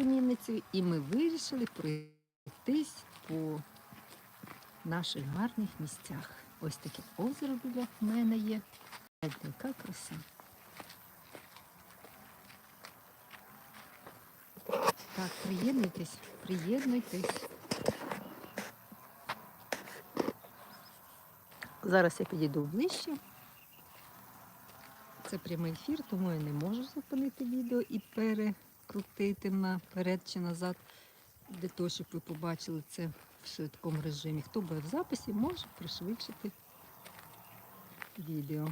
племінницею, і ми вирішили пройтись по наших гарних місцях. Ось таке озеро біля мене є. Яка краса. Так, приєднуйтесь, приєднуйтесь. Зараз я підійду ближче. Це прямий ефір, тому я не можу зупинити відео і перекрутити наперед чи назад, для того, щоб ви побачили це в швидкому режимі. Хто буде в записі, може пришвидшити відео.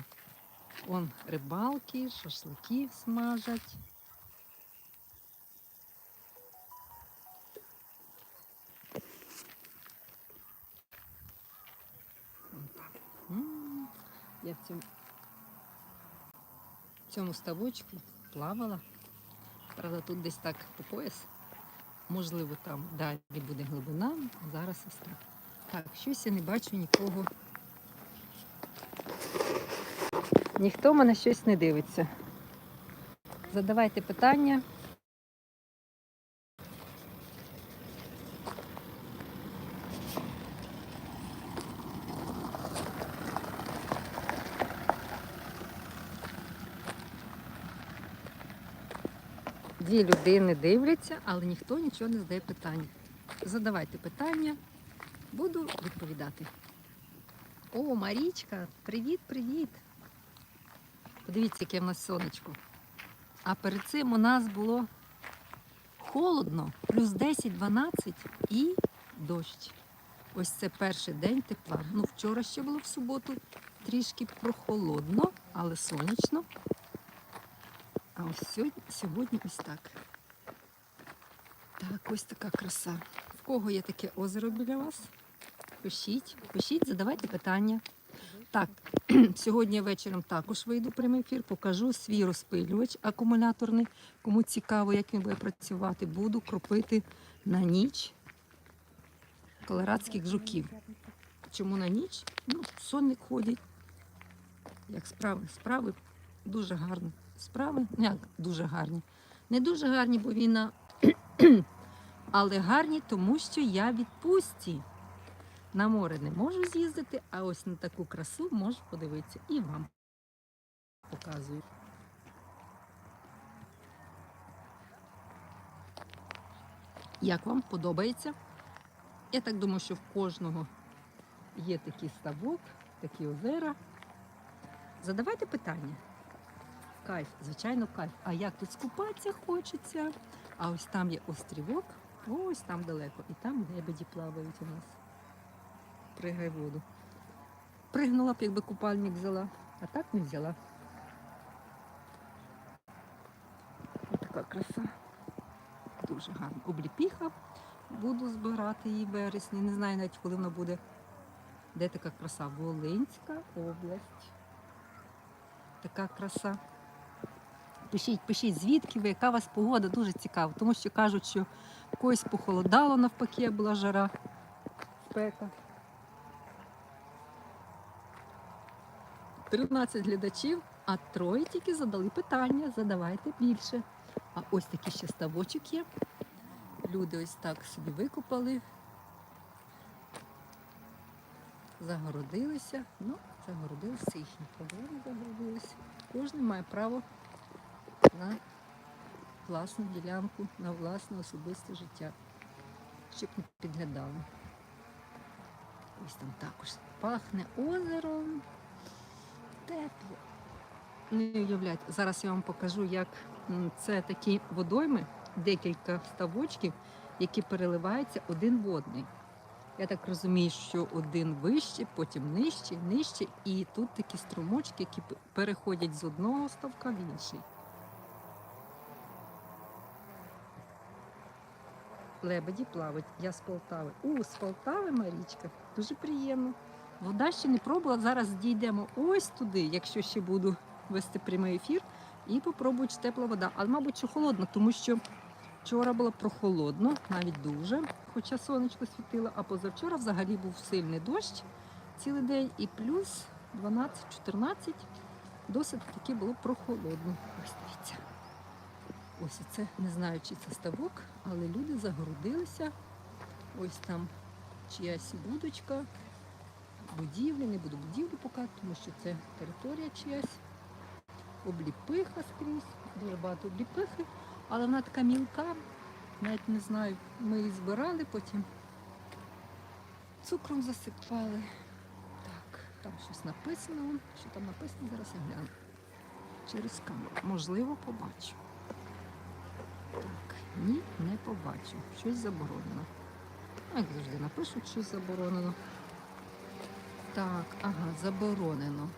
Он рибалки, шашлики смажать. Я в цьому, в цьому ставочку плавала. Правда, тут десь так по пояс. Можливо, там далі буде глибина. а Зараз ось так. Так, щось я не бачу нікого. Ніхто мене щось не дивиться. Задавайте питання. Дві людини дивляться, але ніхто нічого не задає питання. Задавайте питання, буду відповідати. О, Марічка, привіт, привіт. Подивіться, яке в нас сонечко. А перед цим у нас було холодно, плюс 10-12 і дощ. Ось це перший день тепла. Ну, вчора ще було в суботу трішки прохолодно, але сонячно. А ось сьогодні, ось так. Так, ось така краса. В кого є таке озеро біля вас? Пишіть, пишіть, задавайте питання. Так, сьогодні вечором також вийду прямий ефір, покажу свій розпилювач акумуляторний. Кому цікаво, як він буде працювати, буду кропити на ніч колорадських жуків. Чому на ніч? Ну, сонник ходить. Як справи? Справи дуже гарні. Справи, як дуже гарні. Не дуже гарні, бо війна, але гарні, тому що я відпустці. На море не можу з'їздити, а ось на таку красу можу подивитися і вам показую. Як вам подобається? Я так думаю, що в кожного є такий ставок, такі озера. Задавайте питання. Кайф, звичайно, кайф. А як тут скупатися хочеться? А ось там є острівок, ось там далеко. І там лебеді плавають у нас. Пригай воду. Пригнула б, якби купальник взяла, а так не взяла. Така краса. Дуже гарно. Обліпіха. Буду збирати її в вересні. Не знаю навіть, коли вона буде. Де така краса? Волинська область. Така краса. Пишіть, пишіть, звідки ви, яка у вас погода, дуже цікаво. Тому що кажуть, що когось похолодало навпаки, була жара, спека. 13 глядачів, а троє тільки задали питання. Задавайте більше. А ось такий ще ставочок є. Люди ось так собі викопали, загородилися. Ну, загородилися, їхні проблеми загородилися. Кожен має право на власну ділянку, на власне особисте життя, щоб не підглядали. Ось там також пахне озером. Тепло. Не уявляйте, зараз я вам покажу, як це такі водойми, декілька ставочків, які переливаються один в одний. Я так розумію, що один вище, потім нижче, нижче, і тут такі струмочки, які переходять з одного ставка в інший. Лебеді плавають. Я з Полтави. У, з Полтави, Марічка. Дуже приємно. Вода ще не пробувала. Зараз дійдемо ось туди, якщо ще буду вести прямий ефір, і попробую, чи тепла вода. Але, мабуть, що холодна, тому що вчора було прохолодно, навіть дуже, хоча сонечко світило, а позавчора взагалі був сильний дощ цілий день і плюс 12-14. Досить таки було прохолодно. Ось дивіться. Ось це не знаю, чи це ставок, але люди загородилися. Ось там чиясь будочка, будівлі, не буду будівлю показувати, тому що це територія чиясь. Обліпиха скрізь, дуже багато обліпихи, але вона така мілка, навіть не знаю, ми її збирали, потім цукром засипали. Так, там щось написано. Що там написано, зараз я гляну. Через камеру. Можливо, побачу. Так, ні, не побачу. Щось заборонено. Як завжди напишуть, щось заборонено. Так, ага, заборонено.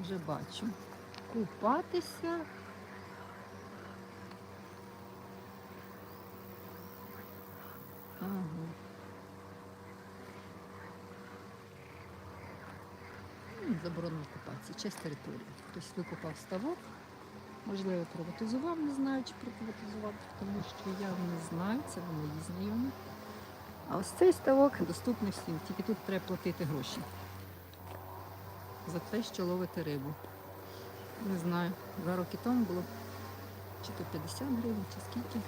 Вже бачу. Купатися. Ага. Заборонено купатися. Часть території. Хтось викопав ставок. Можливо, приватизував, не знаю, чи приватизував, тому що я не знаю, це мої знайомі. А ось цей ставок доступний всім, тільки тут треба платити гроші. За те, що ловити рибу. Не знаю, два роки тому було чи то 50 гривень, чи скільки.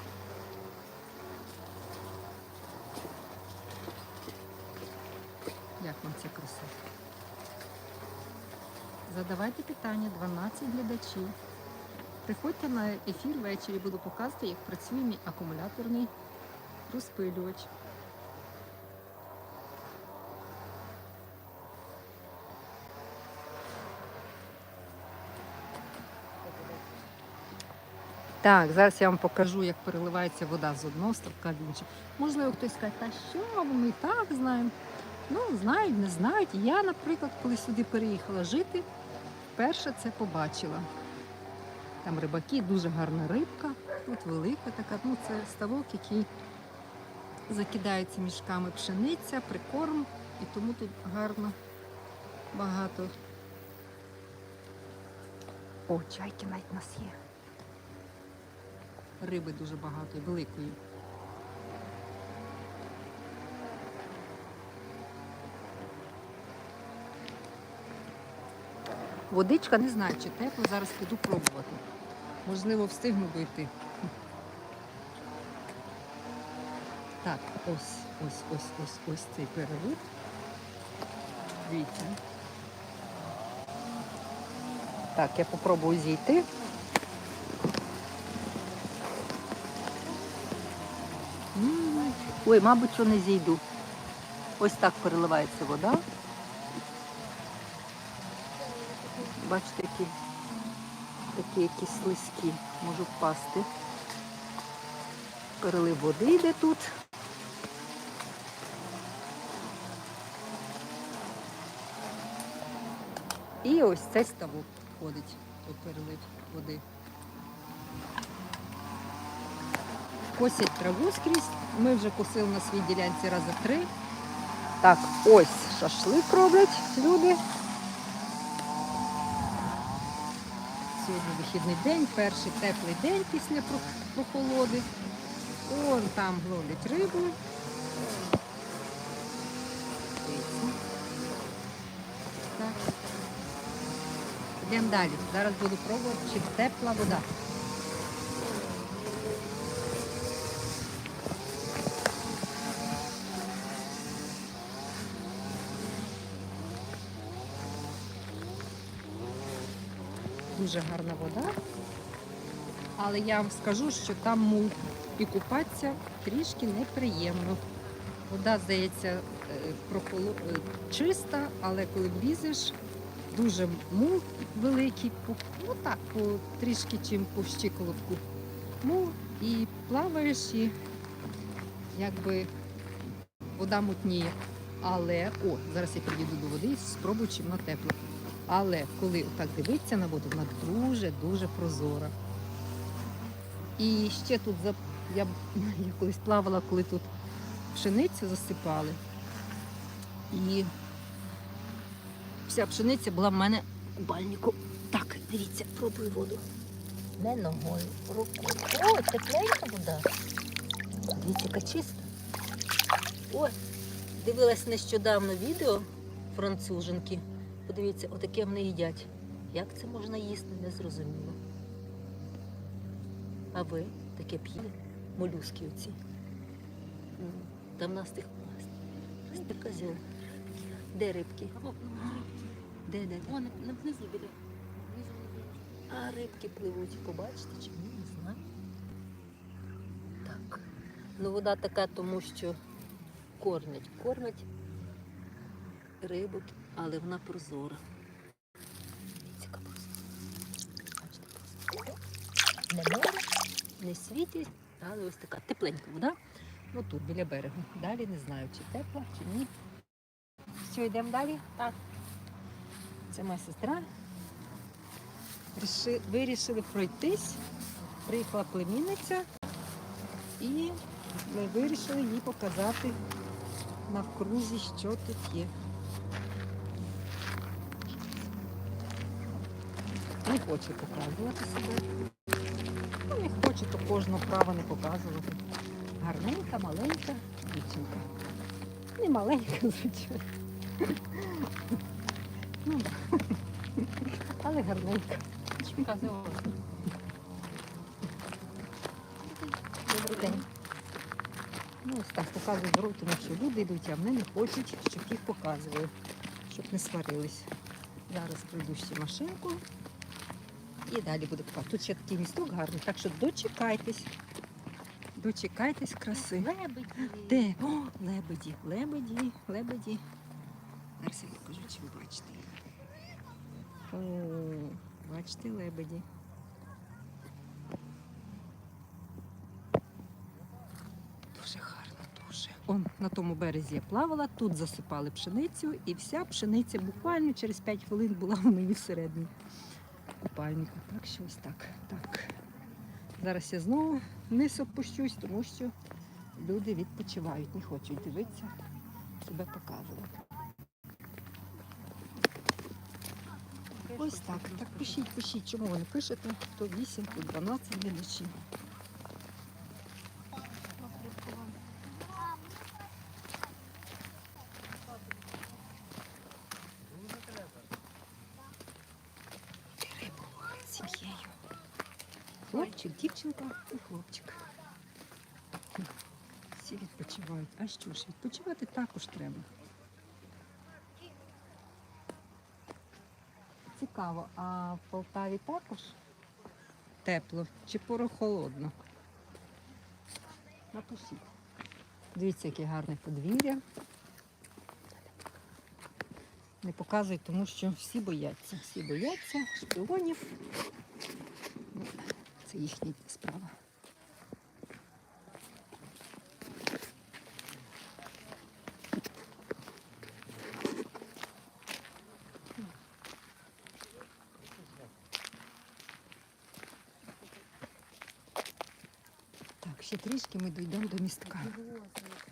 Як вам ця краса? Задавайте питання, 12 глядачів. Приходьте на ефір ввечері, буду показувати, як працює мій акумуляторний розпилювач. Так, зараз я вам покажу, як переливається вода з одного ставка в інший. Можливо, хтось скаже, та що, ми і так знаємо. Ну, знають, не знають. Я, наприклад, коли сюди переїхала жити, вперше це побачила. Там рибаки, дуже гарна рибка, тут велика така. Ну, це ставок, який закидається мішками пшениця, прикорм, і тому тут гарно багато. О, чайки навіть у нас є. Риби дуже багато, і великої. Водичка не знаю, чи тепло, зараз піду пробувати. Можливо, встигну дойти. Так, ось, ось, ось, ось, ось цей перелив. Дивіться. Так, я попробую зійти. Ой, мабуть, що не зійду. Ось так переливається вода. Бачите, які, такі якісь слизькі можуть впасти. Перелив води йде тут. І ось цей ставок ходить, той перелив води. Косять траву скрізь. Ми вже косили на своїй ділянці рази три. Так, ось шашлик роблять люди. Сьогодні вихідний день, перший теплий день після прохолоди. Вон там ловлять рибу. Йдемо далі. Зараз буду пробувати, чи тепла вода. Дуже гарна вода. Але я вам скажу, що там мул і купатися трішки неприємно. Вода, здається, е, прохоло... е, чиста, але коли влізеш, дуже мул великий, ну так, по, трішки чим по щиколотку. Мул і плаваєш, і якби вода мутніє. Але, о, зараз я підійду до води і спробую, чи вона тепла. Але коли так дивитися на воду, вона дуже-дуже прозора. І ще тут я, я колись плавала, коли тут пшеницю засипали. І вся пшениця була в мене у купальнику. Так, дивіться, пробую воду. Не ногою, рукою. О, тепленька вода. Дивіться, яка чиста. О, дивилась нещодавно відео француженки. Подивіться, отаке вони їдять. Як це можна їсти, не зрозуміло. А ви таке п'їли? Молюски оці. Там в нас тих зіла. Де рибки? Де, де, де? Вон внизу біля. А рибки пливуть, побачите чи ні, не знаю. Так. Ну вода така, тому що кормять. Кормять рибок, але вона прозора. Не море, не світить, але ось така тепленька вода. Ну тут, біля берегу. Далі не знаю, чи тепла, чи ні. Що, йдемо далі? Так. Це моя сестра. Ріши- Вирішили пройтись. Приїхала племінниця і ми вирішили їй показати навкрузі, що тут є. Не хоче показувати себе. Ну, не хоче, то кожного права не показувати. Гарненька, маленька дівчинка. Не маленька, звичайно. Ну, але гарненька. Добрий день. Ну, ось так показую дорогу, тому що люди йдуть, а вони не хочуть, щоб їх показували, щоб не сварились. Зараз пройду ще машинку і далі буду показувати. Тут ще такий місток гарний, так що дочекайтесь. Дочекайтесь краси. Лебеді. Де? О, лебеді, лебеді, лебеді. Зараз я покажу, чи ви бачите їх. О, бачите лебеді. Дуже гарно, дуже. Он на тому березі я плавала, тут засипали пшеницю, і вся пшениця буквально через 5 хвилин була в мені всередині купальнику. Так що ось так. так. Зараз я знову вниз опущусь, тому що люди відпочивають, не хочуть дивитися, себе показувати. Ось так. Так пишіть, пишіть, чому ви не пишете, хто 8, хто 12 глядачів. Рибу з сім'єю. Хлопчик, дівчинка і хлопчик. Всі відпочивають. А що ж, відпочивати також треба. Цікаво, а в Полтаві також тепло чи порохолодно? Напишіть. Дивіться, яке гарне подвір'я. Не показують, тому що всі бояться. Всі бояться шпіонів. Це їхня справа. Так, ще трішки ми дійдемо до містка.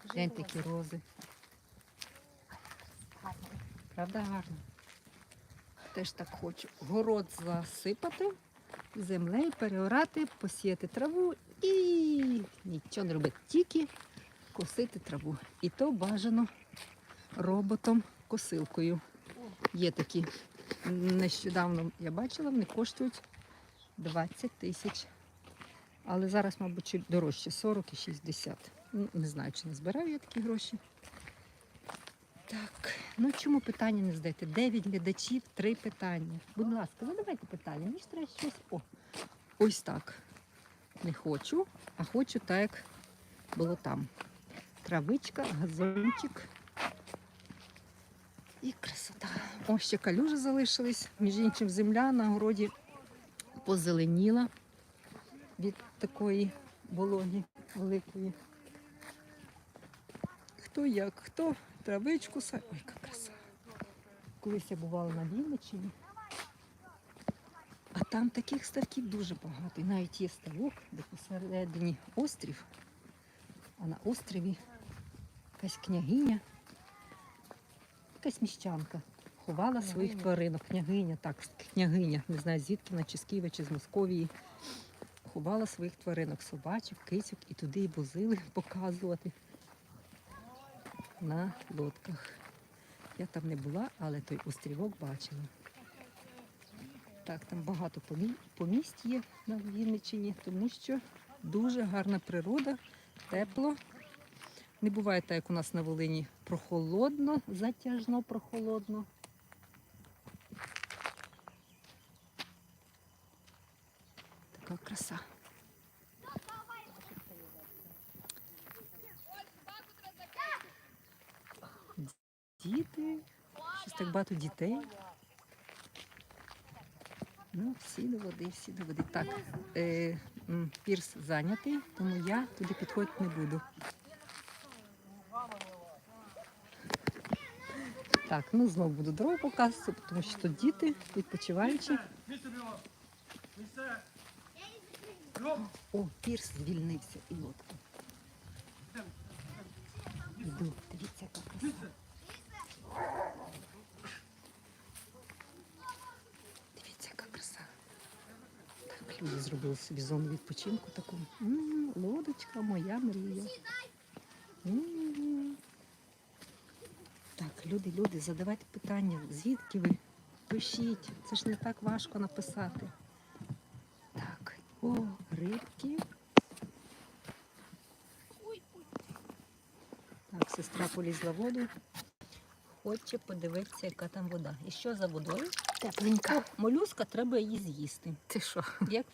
Гляньте, які рози. Правда гарно? Теж так хочу. Город засипати, землею переорати, посіяти траву і нічого не робити. Тільки косити траву. І то бажано роботом косилкою. Є такі. Нещодавно я бачила, вони коштують 20 тисяч. Але зараз, мабуть, дорожче 40 і 60. Ну, не знаю, чи не збираю я такі гроші. Так, ну чому питання не здаєте? Дев'ять глядачів, три питання. Будь ласка, задавайте питання. Мені ж треба щось. О, ось так. Не хочу, а хочу так, як було там. Травичка, газончик. І красота. О, ще калюжі залишились. Між іншим, земля на городі позеленіла від такої вологі великої. Хто як, хто травичку. Ой, яка краса. Колись я бувала на Вінниччині. А там таких ставків дуже багато. І навіть є ставок, де посередині острів, а на острові якась княгиня, якась міщанка. Ховала своїх тваринок. Княгиня, так, княгиня, не знаю звідки вона, чи з Києва, чи з Московії. Ховала своїх тваринок, собачок, кицьок, і туди і возили показувати на лодках. Я там не була, але той острівок бачила. Так, там багато помі- помість є на Вінниччині, тому що дуже гарна природа, тепло. Не буває так, як у нас на Волині, прохолодно, затяжно прохолодно. Така краса. Діти, щось так багато дітей. Ну, всі до води, всі до води. Так, е, пірс зайнятий, тому я туди підходити не буду. Так, ну знову буду дорогу показувати, тому що тут діти відпочиваючи. О, пірс звільнився і лодка. Іду, дивіться, яка краса. Дивіться, яка краса. Так, люди зробили собі зону відпочинку таку. Лодочка, моя мрія. Так, люди, люди, задавайте питання, звідки ви? Пишіть, це ж не так важко написати. Так, о, рибки. Так, сестра полізла воду. Хоче подивитися, яка там вода. І що за водою? Тепленька. О, молюска треба її з'їсти. Ти що? Як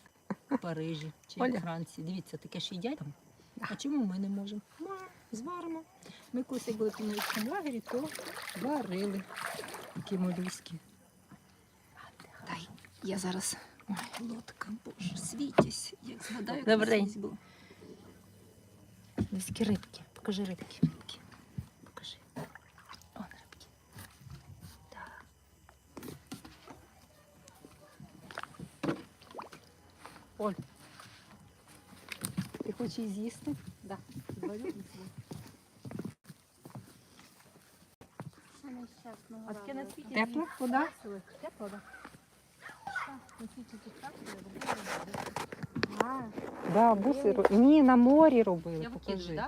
в Парижі чи Оля. в Франції. Дивіться, таке ж їдять там. А чому ми не можемо? Зваримо. Ми колись як були в тренувальному лагері, то варили такі молюски. Дай, я зараз. Ой, лодка, боже, світязь, як згадаю. Добрий день. було. Міські рибки. Покажи рибки, рибки. Покажи. О, рибки. Так. Оль, ти хочеш її з'їсти? Світі Тепла вода? Тепла, да. Да, буси Ні, на морі робили. Покажи.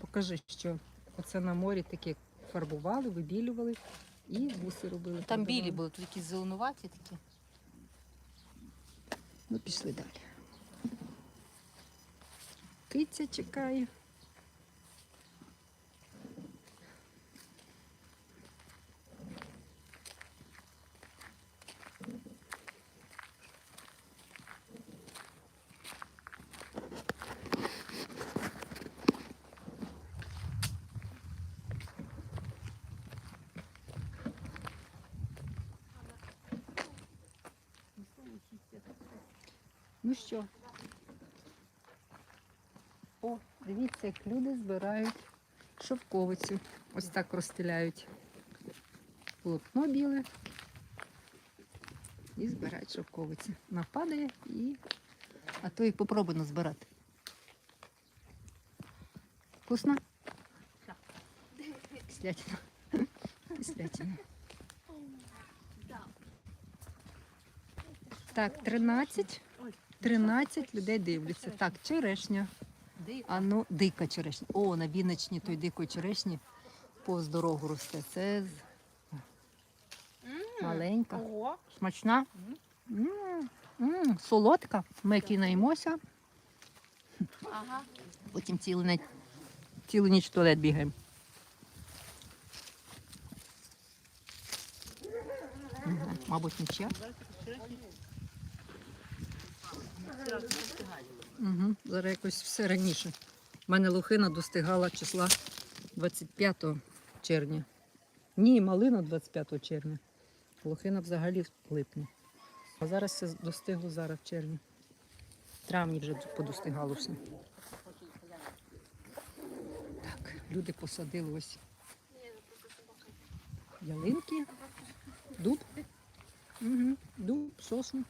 Покажи, що оце на морі таке фарбували, вибілювали і буси робили. Там білі були, тут якісь зеленуваті такі. Ну, пішли далі. Киця чекає. Ну що? О, дивіться, як люди збирають шовковицю. Ось так розстеляють полотно біле і збирають шовковицю. Нападає і. А то і попробуй збирати. Вкусно? Так. Кислятина. Кислятина. Так, 13. 13 людей дивляться. Так, черешня. А ну, дика черешня. О, на Вінничні той дикої черешні повз дорогу росте. Це з- маленька, смачна. М, м, Солодка. Ми кинаємося, Ага. потім цілу ніч, цілу ніч в туалет бігаємо. Мабуть, нічия. Угу. Зараз якось все раніше. У мене лохина достигала числа 25 червня. Ні, малина 25 червня. Лохина взагалі в липні. А зараз все достигло зараз в червні. В травні вже подостигало все. Так, люди посадили ось ялинки, дуб. Угу. Дуб, сосну.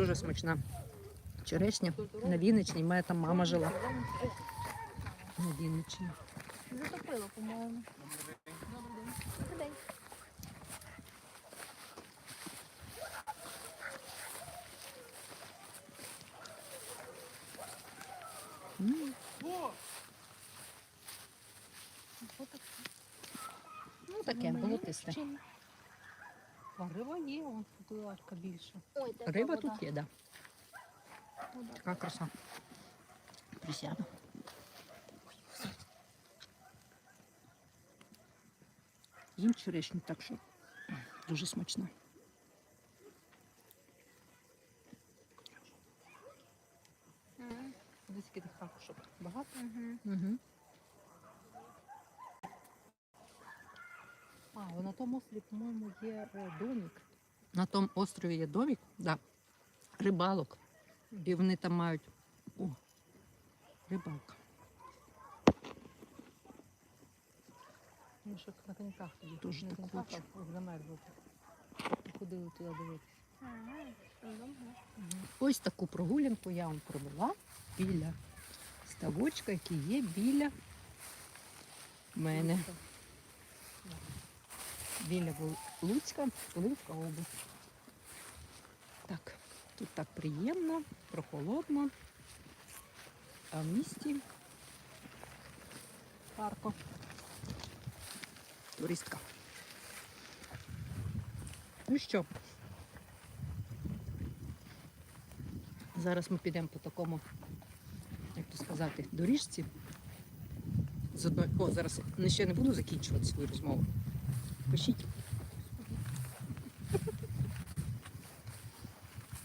Дуже смачна. Черешня на Вінниччині. Моя там мама жила. На Вінниччині. Затопило, по-моєму. Ну, таке, болотисте. А є, вон попливачка більше. Ой, де Риба вода? тут є, да. Вода. Така краса. Присяду. Їм черешню, так що дуже смачно. М, Десь таких ракушок. Багато. мгм. Угу. А, на тому острові, по-моєму, є е, домик. На тому острові є домик, да, рибалок. І вони там мають. О, рибалка. Ми ще на коньках тоді. Дуже на так коньках хочу. а замерзли. Ходили туди дивитися. Ось таку прогулянку я вам провела біля ставочка, який є біля мене. Біля Луцька, Волинська область. Так, тут так приємно, прохолодно. А в місті парко. Туристка. Ну що, зараз ми підемо по такому, як то сказати, доріжці. З. О, зараз ще не буду закінчувати свою розмову. Пишіть.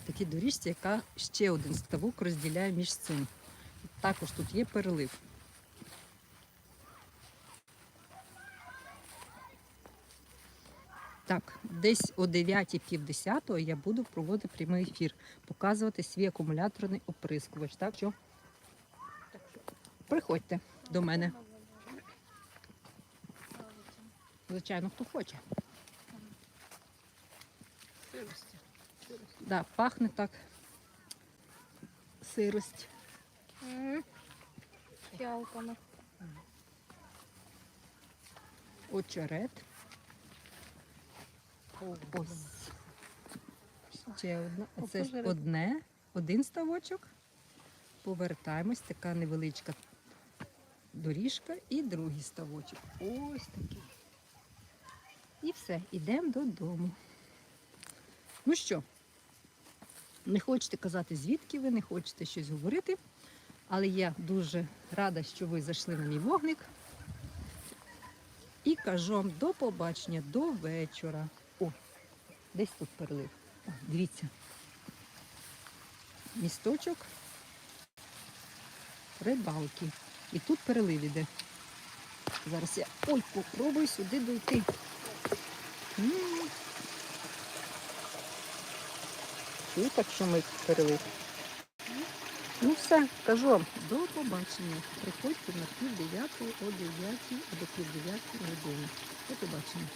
Такій доріжці, яка ще один ставок розділяє між цим. Також тут є перелив. Так, десь о 9.50 я буду проводити прямий ефір, показувати свій акумуляторний оприскувач. Так що приходьте до мене. Звичайно, хто хоче. Сирості. Да, пахне так. Сирость. Мгм. Фіалками. Очерет. Ось. Ще одна. Це ж одне, один ставочок. Повертаємось, така невеличка доріжка і другий ставочок. Ось такий. І все, йдемо додому. Ну що, не хочете казати, звідки ви, не хочете щось говорити, але я дуже рада, що ви зайшли на мій вогник. І кажу вам до побачення, до вечора. О, десь тут перелив. О, дивіться. Місточок рибалки. І тут перелив іде. Зараз я ой, попробую сюди дойти. Чуєте, так що ми перелив? Ну все, кажу вам, до побачення. Приходьте на пів дев'ятої, о дев'ятій або пів дев'ятій години. До побачення.